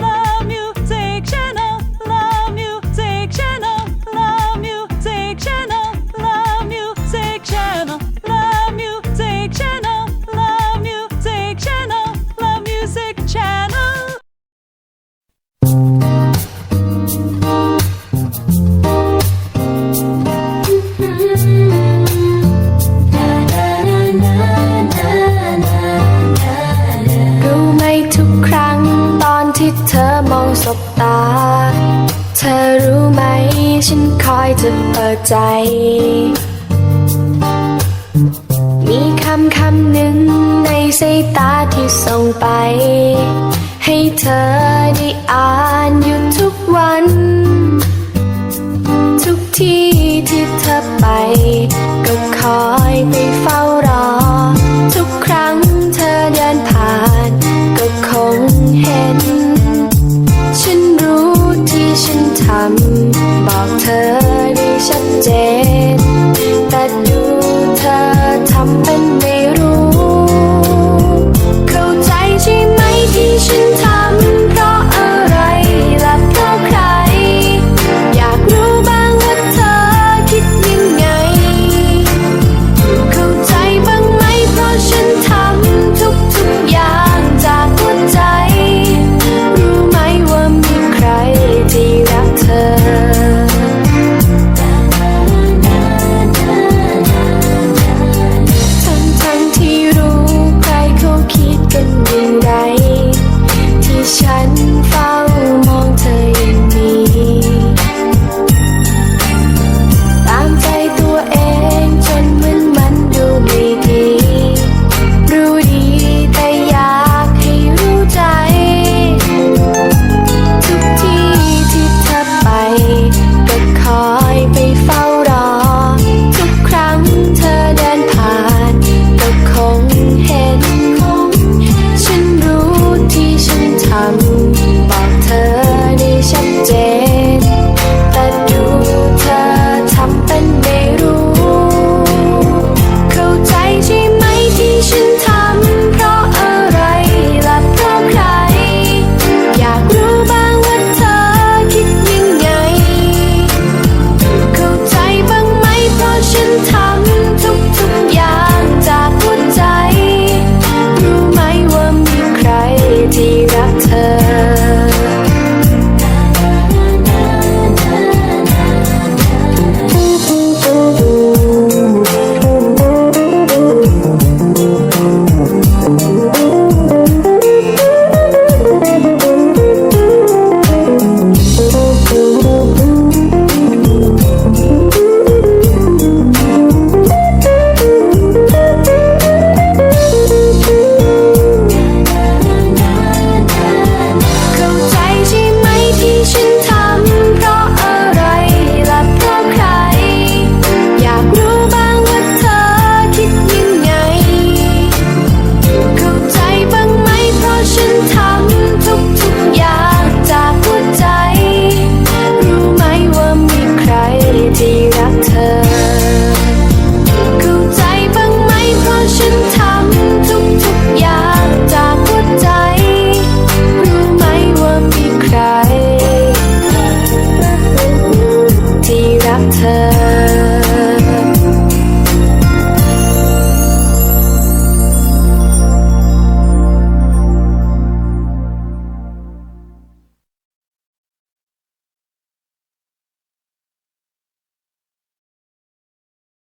Love. อมองสบตา เธอรู้ไหม ฉันคอยจะเปิดใจ มีคำคำหนึ่งในสายตาที่ส่งไป ให้เธอได้อ่านอยู่ทุกวัน ทุกที่ที่เธอไป ก็คอยไปเฝ้ารอ ฉันทำ บอกเธอได้ชัดเจน แต่ดูเธอทำเป็นไม่